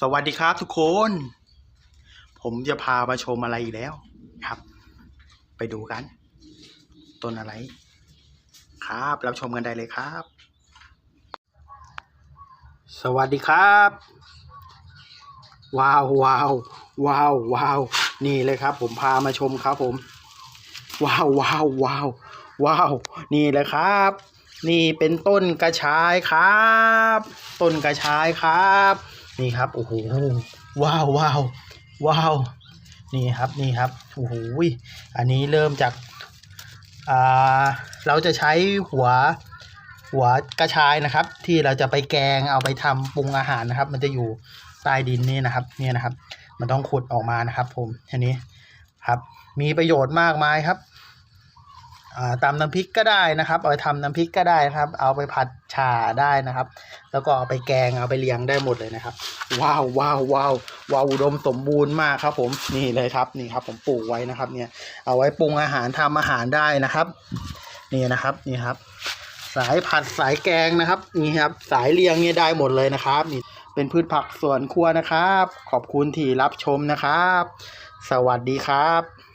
สวัสดีครับทุกคน ผมจะพามาชมอะไรอีกแล้วครับ ไปดูกัน ต้นอะไร ครับรับชมกันได้เลยครับ สวัสดีครับ ว้าวว้าวว้าวว้าวนี่เลยครับ ผมพามาชมครับผม ว้าวว้าวว้าวว้าวนี่เลยครับ นี่เป็นต้นกระชายครับ ต้นกระชายครับ นี่ครับโอ้โหว้าวว้าวว้าวนี่ครับนี่ครับโอ้โหอันนี้เริ่มจากอ่าเราจะใช้หัวหัวกระชายนะครับ ที่เราจะไปแกงเอาไปทำปรุงอาหารนะครับ มันจะอยู่ใต้ดินนี่นะครับเนี่ยนะครับ มันต้องขุดออกมานะครับ ผมอันนี้ครับ มีประโยชน์มากมายครับ ตำน้ำพริกก็ได้นะครับ เอาไปทำน้ำพริกก็ได้ครับ เอาไปผัดฉ่าได้นะครับ แล้วก็เอาไปแกงเอาไปเลี้ยงได้หมดเลยนะครับ ว้าวว้าวว้าวว้าวอุดมสมบูรณ์มากครับ ผมนี่เลยครับนี่ครับ ผมปลูกไว้นะครับ เนี่ย เอาไว้ปรุงอาหารทำอาหารได้นะครับนี่นะครับนี่ครับ สายผัดสายแกงนะครับนี่ครับ สายเลี้ยงเนี่ยได้หมดเลยนะครับ นี่เป็นพืชผักสวนครัวนะครับ ขอบคุณที่รับชมนะครับ สวัสดีครับ